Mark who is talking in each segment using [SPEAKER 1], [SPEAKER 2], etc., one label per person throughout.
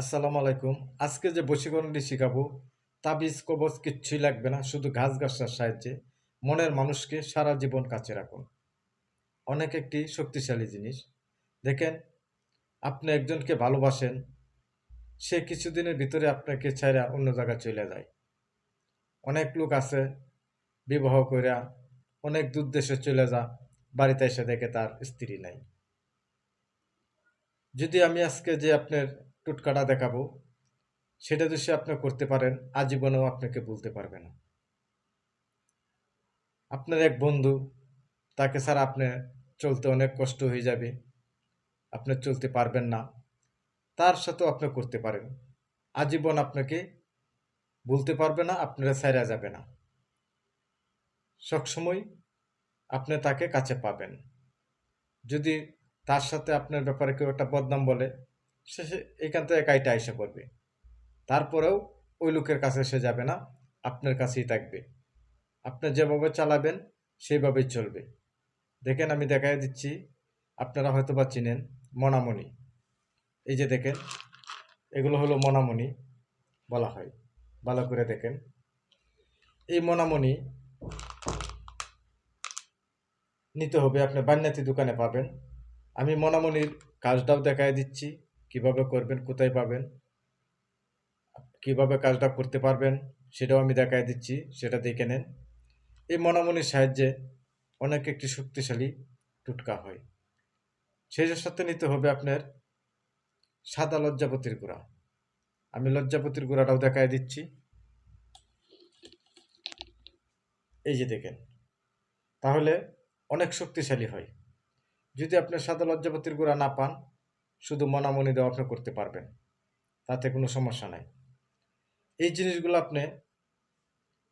[SPEAKER 1] আসসালামু আলাইকুম। আজকে যে বশীকরণটি শিখাবো, তাবিজ, কবজ কিচ্ছুই লাগবে না, শুধু ঘাস ঘাসার সাহায্যে মনের মানুষকে সারা জীবন কাছে রাখুন। অনেক একটি শক্তিশালী জিনিস। দেখেন, আপনি একজনকে ভালোবাসেন, সে কিছুদিনের ভিতরে আপনাকে ছাইরা অন্য জায়গায় চলে যায়। অনেক লোক আছে, বিবাহ কইরা অনেক দূর দেশে চলে যা, বাড়িতে এসে দেখে তার স্ত্রী নাই। যদি আমি আজকে যে আপনার টুটকাটা দেখাবো। সেটা যদি আপনি করতে পারেন, আজীবনেও আপনাকে বলতে পারবে না। আপনার এক বন্ধু, তাকে ছাড়া আপনি চলতে অনেক কষ্ট হয়ে যাবে। আপনি চলতে পারবেন না। তার সাথেও আপনি করতে পারেন। আজীবন আপনাকে বলতে পারবে না, আপনারা ছাইরা যাবে না। সবসময় আপনি তাকে কাছে পাবেন। যদি তার সাথে আপনার ব্যাপারে কেউ একটা বদনাম বলে সে এখান থেকে কাইটা এসে করবে তারপরেও ওই লোকের কাছে সে যাবে না, আপনার কাছেই থাকবে। আপনি যেভাবে চালাবেন, সেইভাবেই চলবে। দেখেন আমি দেখাই দিচ্ছি, আপনারা হয়তো বা চিনেন, মনামণি। এই যে দেখেন, এগুলো হলো মনামণি বলা হয়। ভালো করে দেখেন। এই মনামণি নিতে হবে, আপনি বান্যাতি দোকানে পাবেন। আমি মনামণির কাজটাও দেখাই দিচ্ছি। কীভাবে করবেন, কোথায় পাবেন, কীভাবে কাজটা করতে পারবেন, সেটাও আমি দেখাই দিচ্ছি, সেটা দেখে নেন। এই মনামনির সাহায্যে অনেক একটি শক্তিশালী টুটকা হয়। সেই সাথে নিতে হবে আপনার সাদা লজ্জাপতির গুঁড়া। আমি লজ্জাপতির গুঁড়াটাও দেখাই দিচ্ছি। এই যে দেখেন, তাহলে অনেক শক্তিশালী হয়। যদি আপনি সাদা লজ্জাপতির গুঁড়া না পান শুধু মনামনি দেওয়া আপনি করতে পারবেন। তাতে কোনো সমস্যা নাই। এই জিনিসগুলো আপনি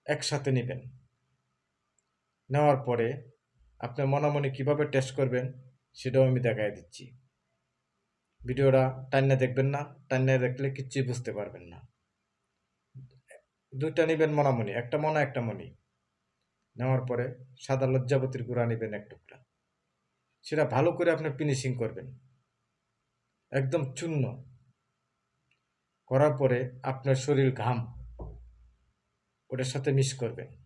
[SPEAKER 1] একসাথে নেবেন। নেওয়ার পরে আপনি মনামনি কীভাবে টেস্ট করবেন সেটাও আমি দেখাই দিচ্ছি। ভিডিওটা টান্নে দেখবেন না টান্নে দেখলে কিচ্ছুই বুঝতে পারবেন না। দুইটা নেবেন মনামনি, একটা মনা, একটা মনি। নেওয়ার পরে সাদা লজ্জাবতীর গুঁড়া নেবেন এক টুকরা। সেটা ভালো করে আপনি ফিনিশিং করবেন। একদম চূর্ণ। করার পরে আপনার শরীর ঘাম। ওটার সাথে মিস করবেন।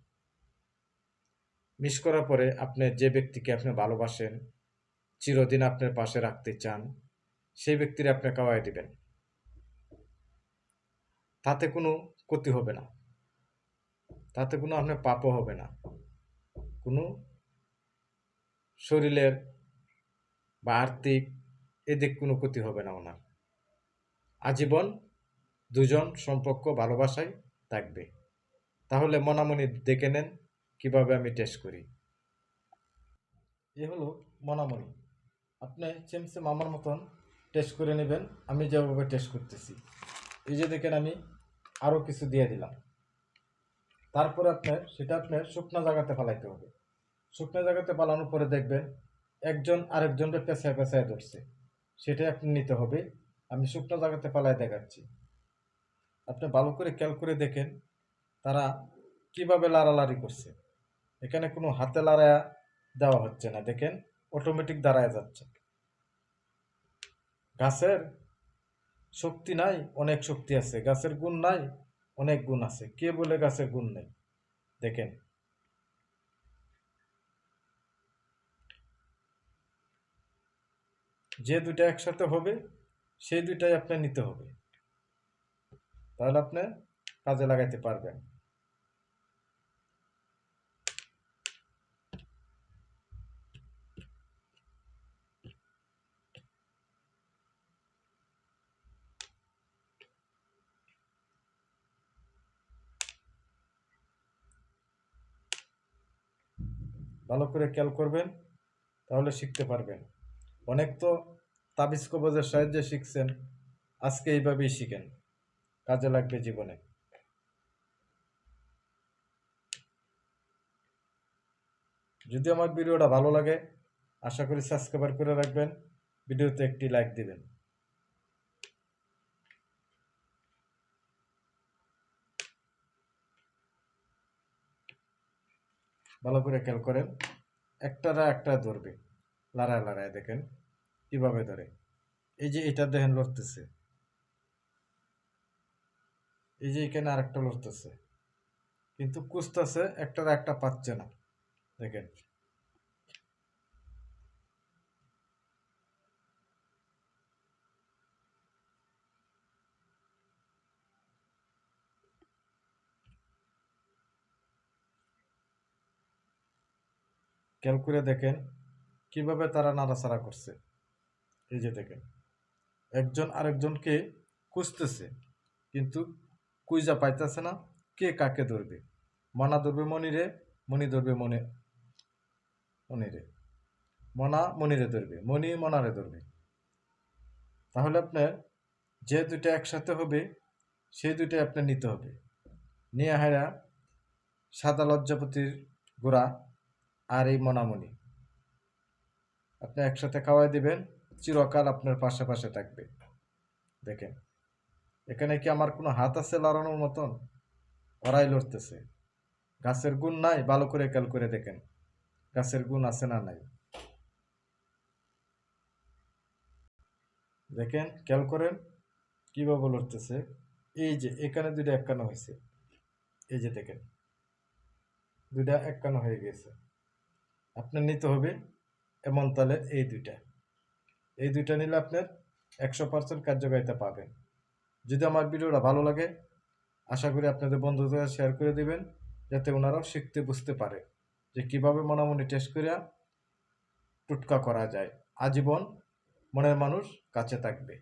[SPEAKER 1] মিস করার পরে আপনি যে ব্যক্তিকে আপনি ভালোবাসেন, চিরদিন আপনার পাশে রাখতে চান, সেই ব্যক্তির আপনি খাওয়াই দিবেন। তাতে কোনো ক্ষতি হবে না। তাতে কোনো আপনার পাপও হবে না। কোনো শরীরের বা আর্থিক এদিক কোনো ক্ষতি হবে না ওনার। আজীবন দুজন সম্পর্ক ভালোবাসায় থাকবে। তাহলে মনামনি দেখে নেন কীভাবে আমি টেস্ট করি। এ হলো মনামনি আপনি সেম সেম আমার মতন টেস্ট করে নেবেন, আমি যেভাবে টেস্ট করতেছি। এই যে দেখেন আমি আরও কিছু দিয়ে দিলাম। তারপরে আপনার, সেটা আপনার শুকনো জায়গাতে পালাইতে হবে। শুকনো জায়গাতে পালানোর পরে দেখবেন একজন আরেকজনকে পেঁচায় পেঁচায় ধরছে। সেটাই আপনি নিতে হবে। আমি শুকনো জায়গাতে পালায় দেখাচ্ছি। আপনি ভালো করে খেয়াল করে দেখেন, তারা কীভাবে লাড়ালাড়ি করছে। এখানে কোনো হাতে লাড়ায়া দেওয়া হচ্ছে না, দেখেন অটোমেটিক দাঁড়ায় যাচ্ছে। গাছের শক্তি নাই, অনেক শক্তি আছে। গাছের গুণ নাই, অনেক গুণ আছে। কে বলে গাছের গুণ নেই? দেখেন যে দুইটা একসাথে হবে, সেই দুইটাই আপনার নিতে হবে। তাহলে আপনি কাজে লাগাইতে পারবেন। ভালো করে খেয়াল করবেন, তাহলে শিখতে পারবেন। অনেক তো তাবিজ কবজের সাহায্যে শিখছেন, আজকে এইভাবেই শিখেন। কাজে লাগবে জীবনে। যদি আমার ভিডিওটা ভালো লাগে, আশা করি সাবস্ক্রাইবার করে রাখবেন, ভিডিওতে একটি লাইক দিবেন। ভালো করে খেয়াল করেন, একটারা একটা ধরবে। লড়ায় লড়ায় দেখেন। কীভাবে ধরে? এই যে এটা দেখেন লড়তেছে। এই যে এখানে আরেকটা লড়তেছে। কিন্তু কুচতেছে একটার একটা পাচ্ছে না। দেখেন। খেয়াল করে দেখেন কীভাবে তারা নাড়াচাড়া করছে। যে দেখেন একজন আরেকজনকে খুঁজতেছে, কিন্তু কুইজা পাইতেছে না কে কাকে ধরবে। মনা ধরবে মনিরে, মনি ধরবে মনে, মনিরে। মনা মনিরে ধরবে, মনি মনারে ধরবে। তাহলে আপনার যে দুইটা একসাথে হবে সেই দুইটাই আপনার নিতে হবে। নিয়ে হারা সাদা লজ্জাপতির গোড়া আর এই মনামনি। আপনি একসাথে খাওয়াই দিবেন চিরকাল আপনার পাশে পাশে থাকবে। দেখেন, এখানে কি আমার কোনো হাত আছে লড়ানোর মতন? ওরাই লড়তেছে। গাছের গুণ নাই, ভালো করে খেয়াল করে দেখেন, গাছের গুণ আছে না নাই। দেখেন, খেয়াল করেন, কীভাবে লড়তেছে। এই যে, এখানে দুইটা একান্ন হয়েছে। এই যে দেখেন, দুইটা একান্ন হয়ে গেছে। আপনার নিতে হবে এমন তাহলে এই দুইটা। এই দুইটা নিলে আপনার একশো পার্সেন্ট কার্যকারিতা পাবেন। যদি আমার ভিডিওটা ভালো লাগে, আশা করি আপনাদের বন্ধুদের শেয়ার করে দিবেন, যাতে ওনারাও শিখতে বুঝতে পারে যে কীভাবে মনামনি টেস্ট করে টুটকা করা যায়। আজীবন মনের মানুষ কাছে থাকবে।